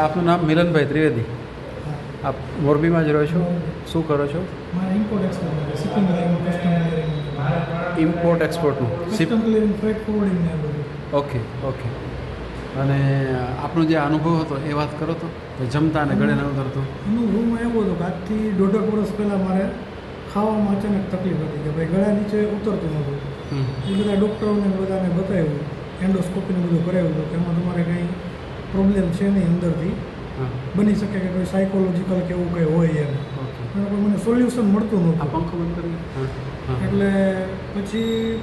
આપનું નામ મિલનભાઈ ત્રિવેદી. આપ મોરબીમાં જ રહો છો? શું કરો છો? ઇમ્પોર્ટ એક્સપોર્ટનું ઓકે ઓકે. અને આપનો જે અનુભવ હતો એ વાત કરો તો? કે જમતા અને ગળે ન ઉતરતું રૂમ એવો હતો કે આજથી દોઢેક વર્ષ પહેલાં મારે ખાવામાં અચાનક તકલીફ હતી કે ભાઈ ગળા નીચે ઉતરતું નહોતું. એ બધા ડૉક્ટરોને બધાને બતાવ્યું એન્ડોસ્કોપીને બધું કરાવ્યું હતું કે એમાં તમારે કંઈ પ્રોબ્લેમ છે નહીં અંદરથી. બની શકે કે કોઈ સાયકોલોજીકલ કે એવું કંઈ હોય એમ. એનું કોઈ મને સોલ્યુશન મળતું નહોતું. એટલે પછી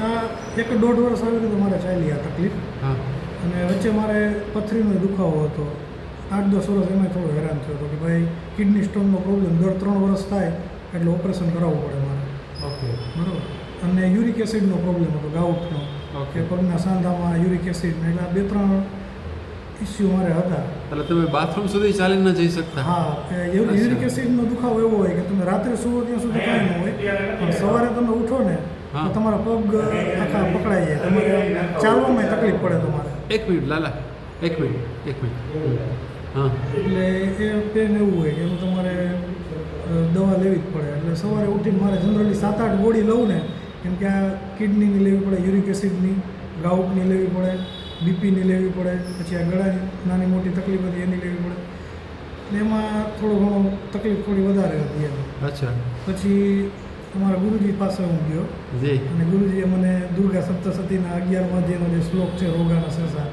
આ એક દોઢ વર્ષ આવી રીતે મારે ચાલી આ તકલીફ. હા. અને વચ્ચે મારે પથરીનો દુખાવો હતો. આઠ દસ વર્ષ એમાં થોડો હેરાન થયો હતો કે ભાઈ કિડની સ્ટોનનો પ્રોબ્લેમ દર ત્રણ વર્ષ થાય એટલે ઓપરેશન કરાવવું પડે મારે. ઓકે. બરાબર? અને યુરિક એસિડનો પ્રોબ્લેમ હતો ગાઉટનો ઓકે. કે પગના સાંધામાં યુરિક એસિડ એટલે આ બે ત્રણ ઇસ્યુ મારે હતા. એટલે તમે બાથરૂમ સુધી ચાલીને ન જઈ શકતા. હા એ એવું યુરિક એસિડનો દુખાવો એવો હોય કે તમે રાત્રે સુવો ત્યાં સુધી કાંઈ ન હોય. પણ સવારે તમે ઉઠો ને તો તમારા પગ આખા પકડાઈ જાય. તમારે ચાલવામાં તકલીફ પડે તમારે. એક મિનિટ લાલા. એક મિનિટ એક મિનિટ. હા. એટલે એ પેન એવું હોય કે એનું તમારે દવા લેવી જ પડે. એટલે સવારે ઉઠીને મારે જનરલી સાત આઠ ગોળી લઉં ને કેમ કે આ કિડનીની લેવી પડે યુરિક એસિડની ગાઉટની લેવી પડે. બીપીની લેવી પડે પછી આ ગળાની નાની મોટી તકલીફ હતી એની લેવી પડે. એટલે એમાં થોડો ઘણો તકલીફ થોડી વધારે હતી એમ. અચ્છા. પછી અમારા ગુરુજી પાસે હું ગયો. અને ગુરુજીએ મને દુર્ગા સપ્તસતીના અગિયારમાં જેનો જે શ્લોક છે રોગાના સસા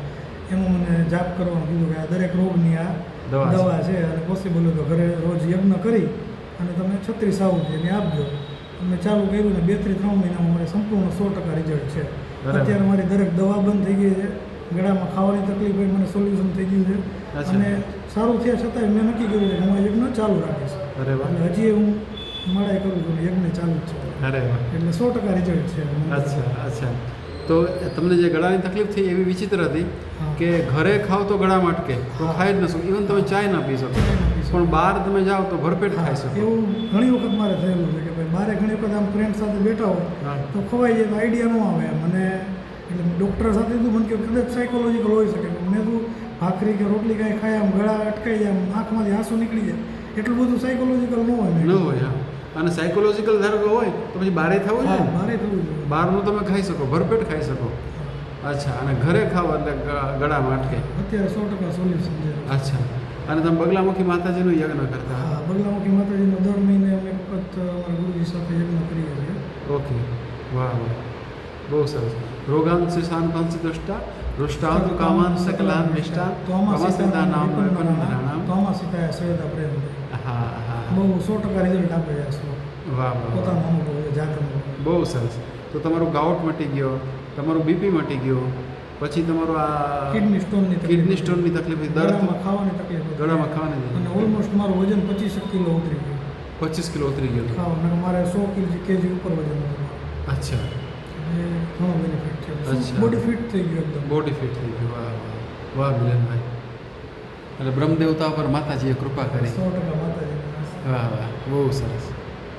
એમાં મને જાપ કરવાનું કીધું કે આ દરેક રોગની આ દવા છે. અને પોસિબલ હોય તો ઘરે રોજ યજ્ઞ કરી અને તમે છત્રીસ આવું એની આપજો મેં ચાલુ કર્યું ને બેથી ત્રણ મહિનામાં મારે સંપૂર્ણ સો ટકા રિઝલ્ટ છે. અત્યારે મારી દરેક દવા બંધ થઈ ગઈ છે. ગળામાં ખાવાની તકલીફ હોય મને સોલ્યુશન થઈ ગયું છે. અને સારું થયા છતાંય મેં નક્કી કર્યું કે હું આ યજ્ઞ ચાલુ રાખીશ. અરે અને હજી હું મળાય કરું છું યજ્ઞ ચાલુ જ છે. અરે વાહ. એટલે સો ટકા રિઝલ્ટ છે. અચ્છા અચ્છા. તો તમને જે ગળાની તકલીફ થઈ એવી વિચિત્ર હતી કે ઘરે ખાવ તો ગળામાં અટકે તો હા. ખાઈ જ ન શકો. ઇવન તમે ચાય ના પી શકો. પણ બહાર તમે જાઓ તો ભરપેટ ખાઈ શકો. એવું ઘણી વખત મારે થયેલું છે કે ભાઈ બારે ઘણી વખત આમ ફ્રેન્ડ સાથે બેઠા હોય તો ખવાઈ જાય તો આઈડિયા ન આવે એમ. અને એટલે ડૉક્ટર સાથે તો મને કે કદાચ સાયકોલોજીકલ હોઈ શકે. મેં તું ભાખરી કે રોટલી કાંઈ ખાય આમ ગળા અટકાઈ જાય આમ આંખમાંથી આંસુ નીકળી જાય. એટલું બધું સાયકોલોજીકલ ન હોય ન હોય અને સાયકોલોજીકલ ધારો કે હોય તો પછી બારે થવું જોઈએ? બારે થવું જોઈએ. બહારનું તમે ખાઈ શકો ભરપેટ ખાઈ શકો. અચ્છા અને ઘરે ખાવ એટલે ગળામાં અટકે. અત્યારે સો ટકા સોલ્યુશન છે. અચ્છા. અને તમે બગલામુખી માતાજીનું યજ્ઞ કરતા? હા બગલામુખી માતાજીનો દર મહિને અમે વખત અમારા ગુરુજી સાથે યજ્ઞ કરીએ છીએ. ઓકે. વાહ વાહ. બહુ સરસ રોગાંશ શાંતાંશ દૃષ્ટા દૃષ્ટાંત કામાન સકલાન મિષ્ટા તો આમાં સીતા નામ વિપન્નનામ. વિપન્નનામ. તો આમાં સીતા સવેતા પ્રેમ હા હા બહુ સો ટકા રિઝલ્ટ આપે છે આ શ્લોક વાહ વાહ વાહ. પોતાનો અનુભવ છે જાત અનુભવ બહુ સરસ તો તમારું ગાઉટ મટી ગયો તમારું બીપી મટી ગયો પછી તમારું આ કિડની સ્ટોનની તકલીફ કિડની સ્ટોનની તકલીફ હતી, દર્દ ગળામાં ખાવાની તકલીફ હતી. ગળામાં ખાવાની અને ઓલમોસ્ટ મારું વજન પચીસ કિલો ઉતરી ગયું પચીસ કિલો ઉતરી ગયો હતો. ખાવા અને મારે સો કેજી કેજી ઉપર વજન હતું મારું. અચ્છા એટલે ઘણો બેનિફિટ છે બોડી ફિટ થઈ ગયું એકદમ. બોડી ફિટ થઈ ગયું. વાહ વાહ. વાહ મિલનભાઈ. એટલે બ્રહ્મદેવતા પર માતાજીએ કૃપા કરી. સો ટકા માતાજી વાહ વાહ. બહુ સરસ.